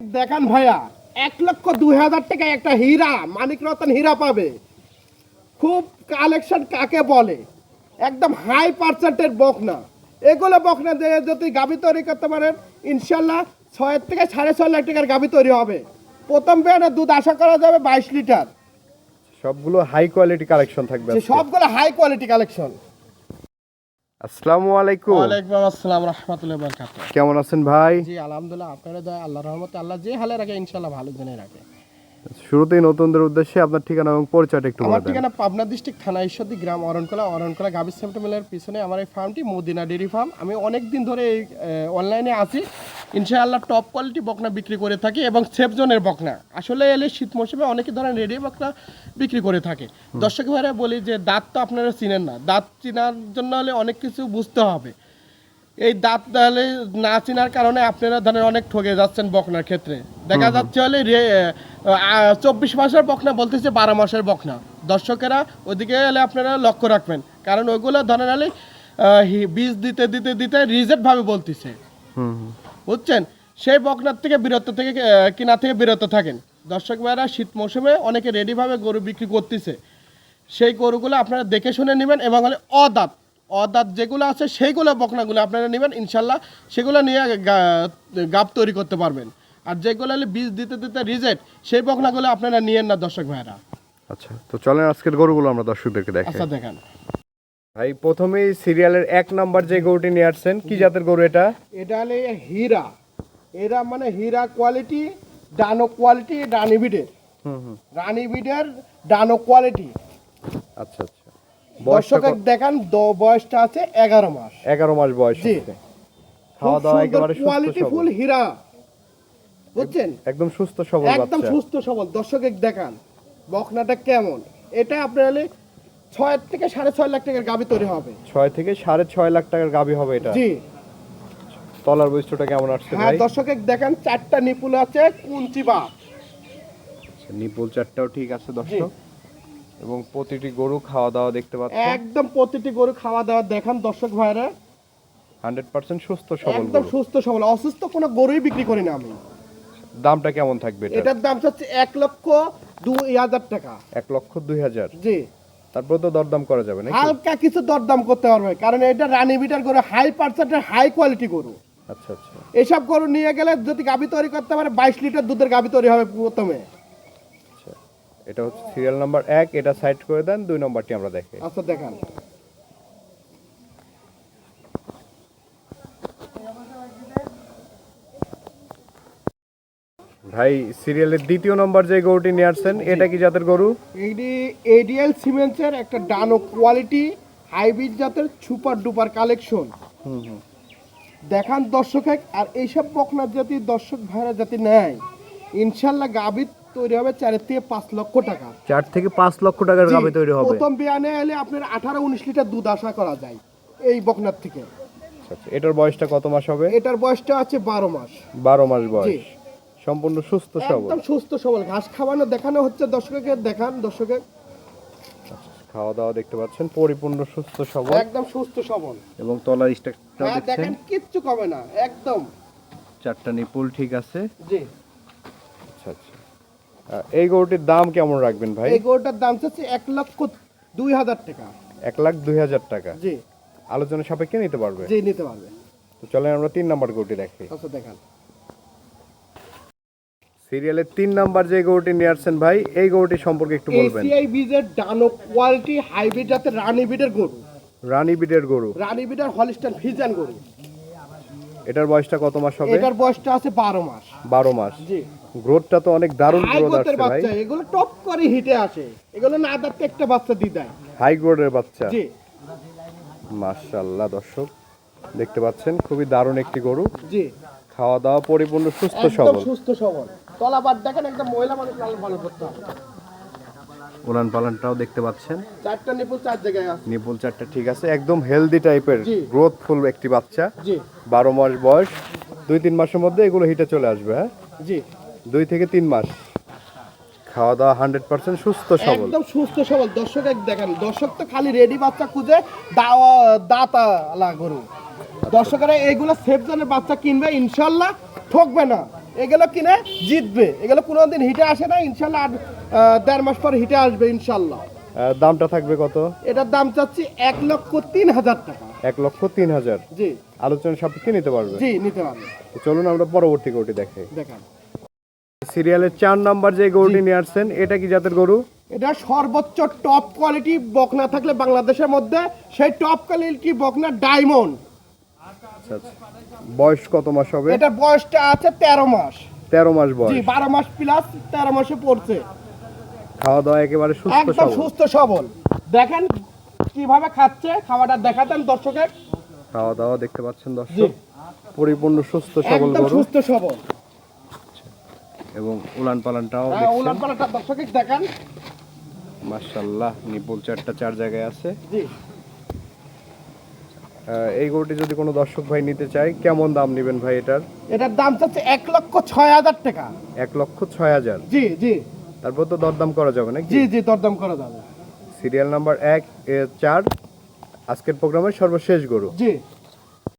দেখান ভাইয়া এক লক্ষ দুই হাজার টাকা একটা হীরা মানিক রতন হীরা পাবে। খুব কালেকশন কাকে বলে? একদম হাই পার্সেন্টের বকনা। এগুলো বকনা দিয়ে যদি গাবি তৈরি করতে পারেন ইনশাল্লাহ ছয়ের থেকে সাড়ে ছয় লাখ টাকার গাবি তৈরি হবে। প্রথম বেয়ানে দুধ আশা করা যাবে বাইশ লিটার। সবগুলো হাই কোয়ালিটি কালেকশন থাকবে সবগুলো হাই কোয়ালিটি কালেকশন আসসালামু আলাইকুম। ওয়ালাইকুম আসসালাম রহমতুল্লাহ কেমন আছেন ভাই? জি আলহামদুলিল্লাহ আপনারা দয়া আল্লাহ রহমতে আল্লাহ যে হালে রাখে ইনশাল্লাহ ভালো জেনে রাখে। শুরুতেই নতুনদের উদ্দেশ্যে আপনার ঠিকানা এবং পরিচয়টা একটু আমার ঠিকানা পাবনা ডিস্ট্রিক্ট থানা ঈশ্বরদী গ্রাম অরণকলা। অরণকলা গাভী সেন্টার মিলের পিছনে আমার এই ফার্মটি মদিনা ডেরি ফার্ম আমি অনেক দিন ধরে এই অনলাইনে আছি। ইনশাআল্লাহ টপ কোয়ালিটি বকনা বিক্রি করে থাকি এবং সেফ জোনের বকনা। আসলে এলে শীত মৌসুমে অনেকে ধরেন রেডি বকনা বিক্রি করে থাকে। দর্শক ভাইরা বলি যে দাঁত তো আপনারা চিনেন না। দাঁত চেনার জন্য হলে অনেক কিছু বুঝতে হবে। এই দাঁত তাহলে না চেনার কারণে আপনারা ধরেন অনেক ঠকে যাচ্ছেন বকনার ক্ষেত্রে। দেখা যাচ্ছে হলে চব্বিশ মাসের বকনা বলতেছে বারো মাসের বকনা। দর্শকেরা ওদিকে এলে আপনারা লক্ষ্য রাখবেন। কারণ ওইগুলো ধরেন হলে বীজ দিতে দিতে দিতে রিজেক্ট ভাবে বলতেছে। বুঝছেন? সেই বকনার থেকে বিরত থেকে কিনা থেকে বিরত থাকেন। দর্শক ভাইরা শীত মৌসুমে অনেকে রেডিভাবে গরু বিক্রি করতেছে। সেই গরুগুলো আপনারা দেখে শুনে নেবেন এবং হলে অদাঁত অদাঁত যেগুলো আছে সেইগুলো বকনাগুলো আপনারা নেবেন ইনশাল্লাহ সেগুলো নিয়ে গা- গাব তৈরি করতে পারবেন। আর যেগুলো বীজ দিতে দিতে রিজেক্ট সেই বকনাগুলো আপনারা নিয়েন না দর্শক ভাইরা আচ্ছা তো চলেন আজকের গরুগুলো আমরা দর্শকদেরকে দেখাই। আচ্ছা দেখেন। ভাই প্রথমেই সিরিয়ালের এক নাম্বার যে গরুটি নিয়ে আসছেন কি জাতের গরু এটা? এটা হলে হীরা। এরা মানে হীরা কোয়ালিটি ডানো কোয়ালিটি রানী বিডের হুম হুম। রানী বিডের ডানো কোয়ালিটি আচ্ছা আচ্ছা। দর্শক দেখান বয়সটা আছে এগারো মাস। এগারো মাস বয়স খাওয়া দাওয়া একেবারে কোয়ালিটি ফুল হীরা। বুঝছেন? একদম সুস্থ সবল একদম সুস্থ সবল। দর্শক দেখান বকনাটা কেমন? এটা আপনার হলে ছয় থেকে সাড়ে ছয় লাখ টাকার গাবি তৈরি হবে। ছয় থেকে সাড়ে ছয় লাখ টাকার গাবি হবে এটা। জি। তলার বৈশিষ্ট্যটা কেমন আসছে হ্যাঁ দর্শক দেখান চারটা নিপুল আছে কুঞ্চি বা আচ্ছা, নিপুল চারটাও ঠিক আছে দর্শক। এবং প্রতিটি গরু খাওয়া দাওয়া দেখতে পাচ্ছেন। একদম প্রতিটি গরু খাওয়া দাওয়া দেখান দর্শক ভাইরা হান্ড্রেড পার্সেন্ট সুস্থ সবল একদম সুস্থ সবল। অসুস্থ কোনো গরুই বিক্রি করি না আমি। দামটা কেমন থাকবে এটার? দাম হচ্ছে এক লক্ষ দুই হাজার টাকা। এক লক্ষ দুই হাজার? জি। তারপর তো দরদাম করা যাবে না হালকা কিছু দরদাম করতে পারবে কারণ এটা রানী বিটার গরু হাই পার্সেন্টের হাই কোয়ালিটি গরু। আচ্ছা আচ্ছা। এসব গরু নিয়ে গেলে যদি গাবি তৈরি করতে পারে বাইশ লিটার দুধের গাবি তৈরি হবে প্রথমে। এটা হচ্ছে সিরিয়াল নাম্বার এক এটা সাইড করে দেন দুই নম্বরটি আমরা দেখি। আচ্ছা দেখান। ভাই সিরিয়ালের দ্বিতীয় নম্বর যে গরুটি নিয়ে আসছেন এটা কি জাতের গরু? এইটি এডিএল সিমেন্টসের একটা ডানো কোয়ালিটি হাইব্রিড জাতের super duper collection hmm hmm. দেখান দর্শক এক আর এইসব বকনার জাতি দর্শক ভাইরা জাতি নেয়। ইনশাল্লাহ গাবি তৈরি হবে চার থেকে পাঁচ লক্ষ টাকা। চার থেকে পাঁচ লক্ষ টাকার গাবি তৈরি হবে। প্রথম বিয়ানে এলে আপনার আঠারো উনিশ লিটার দুধ আশা করা যায় এই বকনার থেকে। আচ্ছা, আচ্ছা। এটার বয়সটা কত মাস হবে? এটার বয়সটা আছে বারো মাস। বারো মাস বয়স। সম্পূর্ণ সুস্থ সবল। একদম সুস্থ সবল। ঘাস খাওয়ানো দেখানো হচ্ছে দর্শককে দেখান দর্শকে। খাওয়া দাওয়া দেখতে পাচ্ছেন পরিপূর্ণ সুস্থ সবল। একদম সুস্থ সবল। এবং তলার স্ট্রাকচারটাও হ্যাঁ দেখেন কিচ্ছু কমে না একদম। চারটা নিপুল ঠিক আছে। জি। আচ্ছা আচ্ছা এই গরুটির দাম কেমন রাখবেন ভাই? এই গরুটার দাম হচ্ছে এক লক্ষ দুই হাজার টাকা। এক লাখ দুই হাজার টাকা? জি। আলোচনা সাপেক্ষে নিতে পারবে? জি নিতে পারবে। তো চলেন আমরা তিন নাম্বার গরুটি দেখি। আচ্ছা দেখান। সিরিয়ালের তিন নাম্বার যে গরুটি নিয়ে আসছেন ভাই এই গরুটি সম্পর্কে একটু বলবেন। এসিআই বীজের ডানো কোয়ালিটি হাইব্রিড জাতের রানী বিডের গরু। রানী বিডের গরু। রানী বিডের হলিস্টান ফিজান গরু। এটার বয়সটা কত মাস হবে? এটার বয়সটা আছে বারো মাস। বারো মাস। জি। গ্রোথটা তো অনেক দারুণ গ্রোথ আসছে ভাই। বাচ্চা এগুলো টপ করে হিটে আসে। এগুলো না দাঁতে একটা বাচ্চা দিয়ে দেয়। হাই গ্রোথের বাচ্চা। জি। মাশাআল্লাহ দর্শক দেখতে পাচ্ছেন খুবই দারুণ একটি গরু। জি। খাওয়া দাওয়া পরিপূর্ণ সুস্থ একদম সবল। সুস্থ সবল। তলাবার দেখেন একদম মহিলা মানুষ লাল ভালো করতে হবে। উলান পালানটাও দেখতে পাচ্ছেন। চারটা নিপুল চার জায়গায় আছে। নিপুল চারটা ঠিক আছে একদম হেলদি টাইপের। গ্রোথফুল একটি বাচ্চা। জি। বারো মাস বয়স দুই তিন মাসের মধ্যে এগুলো হিটে চলে আসবে হ্যাঁ? জি। দুই থেকে তিন মাস। খাওয়া দাওয়া হান্ড্রেড পার্সেন্ট সুস্থ সবল। একদম সুস্থ সবল। দর্শক এক দেখেন দর্শক তো খালি রেডি বাচ্চা খুঁজে দাওয়া দাতা গরু। দর্শকেরা এইগুলো সেফ জনের বাচ্চা কিনবে ইনশাল্লাহ ঠকবে না। এগুলো কিনে জিতবে। এগুলো কোনোদিন হিটে আসে না ইনশাল্লাহ আর দেড় মাস পর হিটে আসবে ইনশাল্লাহ। দামটা থাকবে কত? এটার দাম চাচ্ছি এক লক্ষ তিন হাজার টাকা। এক লক্ষ তিন হাজার? জি। আলোচনা সাপেক্ষে নিতে পারবে? জি নিতে পারবে। চলুন আমরা পরবর্তী গরুটি দেখে দেখান। সিরিয়ালের চার নাম্বার যে গরুটি নিয়ে আসছেন এটা কি জাতের গরু? এটা সর্বোচ্চ টপ কোয়ালিটি বকনা থাকলে বাংলাদেশের মধ্যে সেই টপ কোয়ালিটি বকনা ডায়মন্ড। আচ্ছা আচ্ছা। বয়স কত মাস হবে? এটার বয়সটা আছে তেরো মাস। তেরো মাস জি বারো মাস প্লাস তেরো মাসে পড়ছে। খাওয়া দাওয়া একেবারে সুস্থ একদম সুস্থ সবল। দেখেন কীভাবে খাচ্ছে খাওয়াটা দেখাতেন দর্শকের। খাওয়া দাওয়া দেখতে পাচ্ছেন দর্শক। পরিপূর্ণ সুস্থ সবল একদম গরু। সুস্থ সবল। এবং উলান পালানটাও হ্যাঁ দেখছেন উলান পালাটা দর্শকের দেখান। মাশাল্লাহ নিপুল চারটা চার জায়গায় আছে। জি। এই গরুটি যদি কোনো দর্শক ভাই নিতে চায় কেমন দাম নেবেন ভাই এটার? এটার দাম চাচ্ছে এক লক্ষ ছয় হাজার টাকা। এক লক্ষ ছয় হাজার? জি জি। তারপর তো দরদাম করা যাবে নাকি? জি জি দরদাম করা যাবে। সিরিয়াল নাম্বার এক এ, চার আজকের প্রোগ্রামের সর্বশেষ গরু। জি।